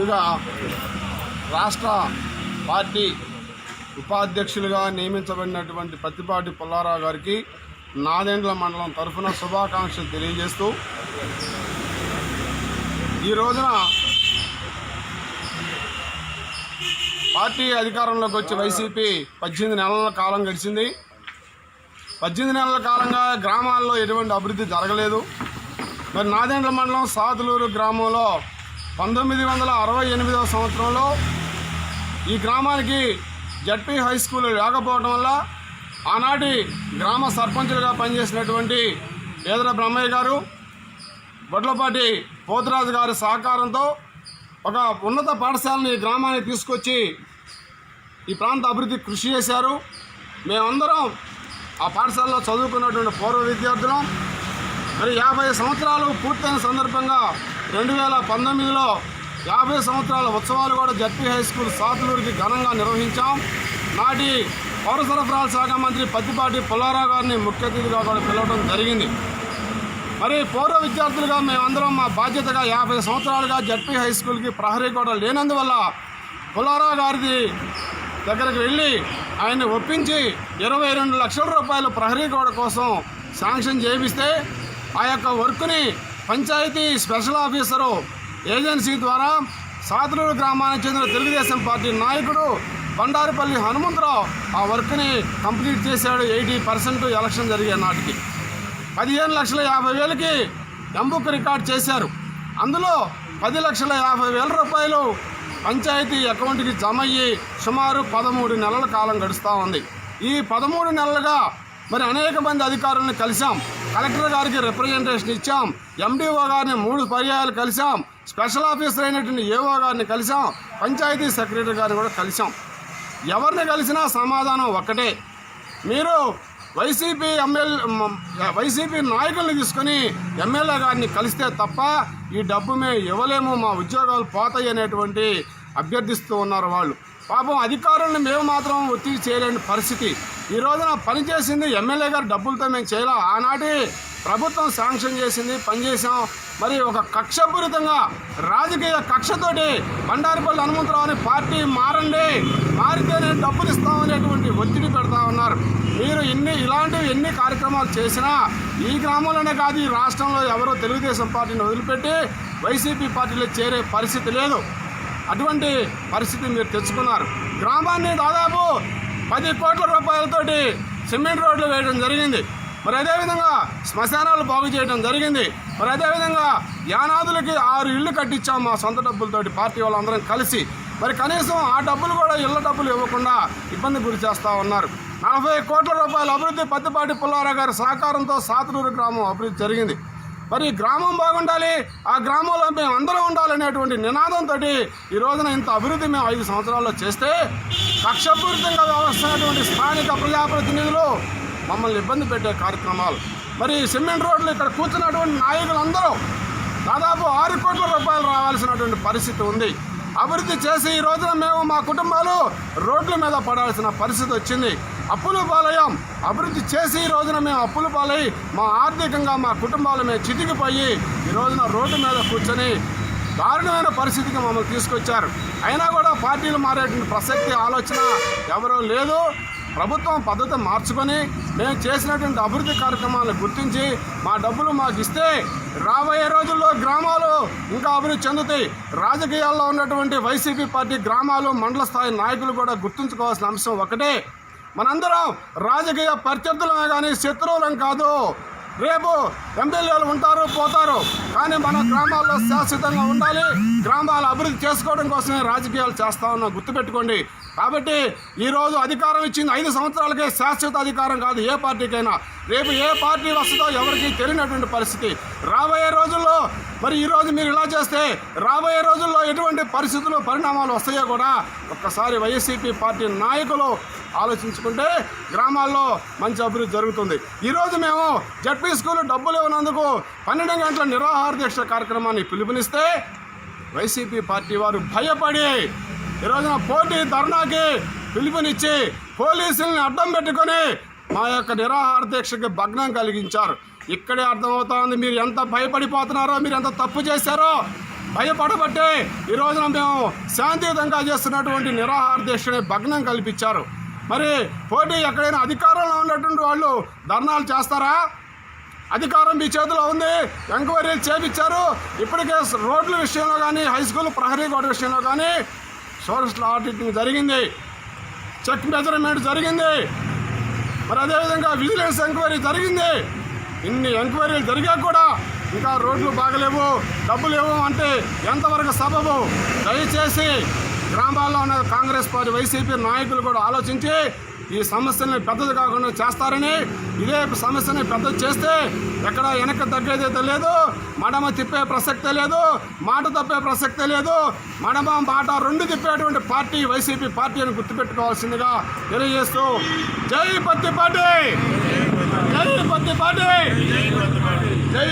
ముందుగా రాష్ట్ర పార్టీ ఉపాధ్యక్షులుగా నియమించబడినటువంటి పత్తిపాటి పుల్లారావు గారికి నాదెండ్ల మండలం తరఫున శుభాకాంక్షలు తెలియజేస్తూ ఈ రోజున పార్టీ అధికారంలోకి వచ్చి వైసీపీ పద్దెనిమిది నెలల కాలం గడిచింది. పద్దెనిమిది నెలల కాలంగా గ్రామాల్లో ఎటువంటి అభివృద్ధి జరగలేదు. మరి నాదెండ్ల మండలం సాతులూరు గ్రామంలో పంతొమ్మిది వందల అరవై ఎనిమిదవ సంవత్సరంలో ఈ గ్రామానికి జడ్పీ హై స్కూల్ లేకపోవడం వల్ల ఆనాటి గ్రామ సర్పంచులుగా పనిచేసినటువంటి పేదల బ్రహ్మయ్య గారు బొడ్లపాటి పోతురాజు గారి సహకారంతో ఒక ఉన్నత పాఠశాలని ఈ గ్రామానికి తీసుకొచ్చి ఈ ప్రాంత అభివృద్ధి కృషి చేశారు. మేమందరం ఆ పాఠశాలలో చదువుకున్నటువంటి పూర్వ విద్యార్థులం. మరి యాభై సంవత్సరాలు పూర్తయిన సందర్భంగా రెండు వేల పంతొమ్మిదిలో యాభై సంవత్సరాల ఉత్సవాలు కూడా జడ్పీ హై స్కూల్ సాతులూరికి ఘనంగా నిర్వహించాం. నాటి పౌర సరఫరాల శాఖ మంత్రి పత్తిపాటి పుల్లారావు గారిని ముఖ్య అతిథిగా కూడా పిలవడం జరిగింది. మరి పూర్వ విద్యార్థులుగా మేమందరం మా బాధ్యతగా యాభై సంవత్సరాలుగా జడ్పీ హై స్కూల్కి ప్రహరీ కూడా లేనందువల్ల పుల్లారావు గారిది దగ్గరికి వెళ్ళి ఆయన్ని ఒప్పించి ఇరవై రెండు లక్షల రూపాయలు ప్రహరీ గోడ కోసం శాంక్షన్ చేపిస్తే ఆ యొక్క వర్క్ని పంచాయతీ స్పెషల్ ఆఫీసరు ఏజెన్సీ ద్వారా సాతులూరు గ్రామానికి చెందిన తెలుగుదేశం పార్టీ నాయకుడు బండారుపల్లి హనుమంతరావు ఆ వర్క్ని కంప్లీట్ చేశాడు ఎయిటీ పర్సెంట్ ఎలక్షన్ జరిగే నాటికి. పదిహేను లక్షల యాభై వేలకి ఎంబుక్ రికార్డ్ చేశారు. అందులో పది లక్షల యాభై వేల రూపాయలు పంచాయతీ అకౌంట్కి జమ అయ్యి సుమారు పదమూడు నెలల కాలం గడుస్తూ ఉంది. ఈ పదమూడు నెలలుగా మరి అనేక మంది అధికారులను కలిసాం కలెక్టర్ గారికి రిప్రజెంటేషన్ ఇచ్చాం. ఎండిఓ గారిని మూడు పర్యాయాలు కలిసాం స్పెషల్ ఆఫీసర్ అయినటువంటి ఏఓ గారిని కలిసాం పంచాయతీ సెక్రటరీ గారిని కూడా కలిసాం ఎవరిని కలిసినా సమాధానం ఒక్కటే. మీరు వైసీపీ ఎమ్మెల్యే వైసీపీ నాయకుల్ని తీసుకొని ఎమ్మెల్యే గారిని కలిస్తే తప్ప ఈ డబ్బు మేము ఇవ్వలేము మా ఉద్యోగాలు పోతాయి అనేటువంటి అభ్యర్థిస్తూ ఉన్నారు వాళ్ళు. పాపం అధికారులను మేము మాత్రం ఒత్తిడి చేయలేని పరిస్థితి. ఈ రోజున పనిచేసింది ఎమ్మెల్యే గారు డబ్బులతో మేము చేయలేం. ఆనాటి ప్రభుత్వం శాంక్షన్ చేసింది పనిచేసాం మరి ఒక కక్షపూరితంగా రాజకీయ కక్షతోటి బండారిపల్లి హనుమంతరావుని పార్టీ మారండి మారితేనే డబ్బులు ఇస్తామనేటువంటి ఒత్తిడి పెడతా ఉన్నారు. మీరు ఇన్ని ఇలాంటివి ఎన్ని కార్యక్రమాలు చేసినా ఈ గ్రామంలోనే కాదు ఈ రాష్ట్రంలో ఎవరో తెలుగుదేశం పార్టీని వదిలిపెట్టి వైసీపీ పార్టీలో చేరే పరిస్థితి లేదు. అటువంటి పరిస్థితి మీరు తెచ్చుకున్నారు. గ్రామాన్ని దాదాపు పది కోట్ల రూపాయలతోటి సిమెంట్ రోడ్లు వేయడం జరిగింది. మరి అదేవిధంగా శ్మశానాలు బాగు చేయడం జరిగింది. మరి అదేవిధంగా యానాదులకి ఆరు ఇళ్ళు కట్టించాం మా సొంత డబ్బులతోటి పార్టీ వాళ్ళందరం కలిసి. మరి కనీసం ఆ డబ్బులు కూడా ఇళ్ళ డబ్బులు ఇవ్వకుండా ఇబ్బంది గురి చేస్తూ ఉన్నారు. నలభై కోట్ల రూపాయల అభివృద్ధి పత్తిపాటి పుల్లారావు గారి సహకారంతో సాతులూరు గ్రామం అభివృద్ధి జరిగింది. మరి గ్రామం బాగుండాలి ఆ గ్రామంలో మేము అందరం ఉండాలనేటువంటి నినాదంతో ఈ రోజున ఇంత అభివృద్ధి మేము ఐదు సంవత్సరాల్లో చేస్తే కక్షపూరితంగా వ్యవహరిస్తున్నటువంటి స్థానిక ప్రజాప్రతినిధులు మమ్మల్ని ఇబ్బంది పెట్టే కార్యక్రమాలు. మరి సిమెంట్ రోడ్లు ఇక్కడ కూర్చున్నటువంటి నాయకులందరూ దాదాపు ఆరు కోట్ల రూపాయలు రావాల్సినటువంటి పరిస్థితి ఉంది. అభివృద్ధి చేసి ఈ రోజున మేము మా కుటుంబాలు రోడ్ల మీద పడాల్సిన పరిస్థితి వచ్చింది. అప్పులు పాలయం అభివృద్ధి చేసి ఈ రోజున మేము అప్పులు పాలై మా ఆర్థికంగా మా కుటుంబాలు మేము చితికిపోయి ఈ రోజున రోడ్డు మీద కూర్చొని దారుణమైన పరిస్థితికి మమ్మల్ని తీసుకొచ్చారు. అయినా కూడా పార్టీలు మారేటువంటి ప్రసక్తి ఆలోచన ఎవరూ లేదు. ప్రభుత్వం పద్ధతి మార్చుకొని మేము చేసినటువంటి అభివృద్ధి కార్యక్రమాలను గుర్తించి మా డబ్బులు మాకు ఇస్తే రాబోయే రోజుల్లో గ్రామాలు ఇంకా అభివృద్ధి చెందుతాయి. రాజకీయాల్లో ఉన్నటువంటి వైసీపీ పార్టీ గ్రామాలు మండల స్థాయి నాయకులు కూడా గుర్తుంచుకోవాల్సిన అంశం ఒకటే. మనందరం రాజకీయ ప్రత్యర్థులమే కానీ శత్రువులం కాదు. రేపు ఎమ్మెల్యేలు ఉంటారు పోతారు. కానీ మన గ్రామాల్లో శాశ్వతంగా ఉండాలి. గ్రామాల అభివృద్ధి చేసుకోవడం కోసమే రాజకీయాలు చేస్తా ఉన్నాం గుర్తుపెట్టుకోండి. కాబట్టి ఈరోజు అధికారం ఇచ్చింది ఐదు సంవత్సరాలకే శాశ్వత అధికారం కాదు ఏ పార్టీకైనా. రేపు ఏ పార్టీ వస్తుందో ఎవరికి తెలియనటువంటి పరిస్థితి. రాబోయే రోజుల్లో మరి ఈరోజు మీరు ఇలా చేస్తే రాబోయే రోజుల్లో ఎటువంటి పరిస్థితులు పరిణామాలు వస్తాయో కూడా ఒక్కసారి వైఎస్సీపీ పార్టీ నాయకులు ఆలోచించుకుంటే గ్రామాల్లో మంచి అభివృద్ధి జరుగుతుంది. ఈరోజు మేము జడ్పీ స్కూల్ డబ్బులు ఇవ్వనందుకు పన్నెండు గంటల నిరాహార దీక్ష కార్యక్రమాన్ని పిలుపునిస్తే వైసీపీ పార్టీ వారు భయపడి ఈ పోటీ ధర్నాకి పిలుపునిచ్చి పోలీసుల్ని అడ్డం పెట్టుకొని మా యొక్క నిరాహార దీక్షకి భగ్నం కలిగించారు. ఇక్కడే అర్థమవుతోంది మీరు ఎంత భయపడిపోతున్నారో మీరు ఎంత తప్పు చేశారో. భయపడబట్టే ఈ రోజున మేము శాంతియుతంగా చేస్తున్నటువంటి నిరాహార దీక్షని భగ్నం కల్పించారు. మరి పోటీ ఎక్కడైనా అధికారంలో ఉన్నటువంటి వాళ్ళు ధర్నాలు చేస్తారా? అధికారం మీ చేతిలో ఉంది ఎంక్వైరీలు చేపించారు. ఇప్పటికే రోడ్ల విషయంలో కానీ హై స్కూల్ ప్రహరీ గోడ విషయంలో కానీ సోషల్ ఆడిటింగ్ జరిగింది. చెక్ మెజర్మెంట్ జరిగింది. మరి అదేవిధంగా విజిలెన్స్ ఎంక్వైరీ జరిగింది. ఇన్ని ఎంక్వైరీలు జరిగా కూడా ఇంకా రోడ్లు బాగలేవు డబ్బులు ఇవ్వము అంటే ఎంతవరకు సబబు? దయచేసి గ్రామాల్లో ఉన్న కాంగ్రెస్ పార్టీ వైసీపీ నాయకులు కూడా ఆలోచించి ఈ సమస్యని పెద్దది కాకుండా చేస్తారని ఇదే సమస్యని పెద్దది చేస్తే ఎక్కడ వెనక తగ్గేదైతే లేదు మడమ తిప్పే ప్రసక్తే లేదు మాట తప్పే ప్రసక్తే లేదు మడమ మాట రెండు తిప్పేటువంటి పార్టీ వైసీపీ పార్టీ అని గుర్తుపెట్టుకోవాల్సిందిగా తెలియజేస్తూ జై పత్తి పార్టీ! జై పత్తి పార్టీ! జై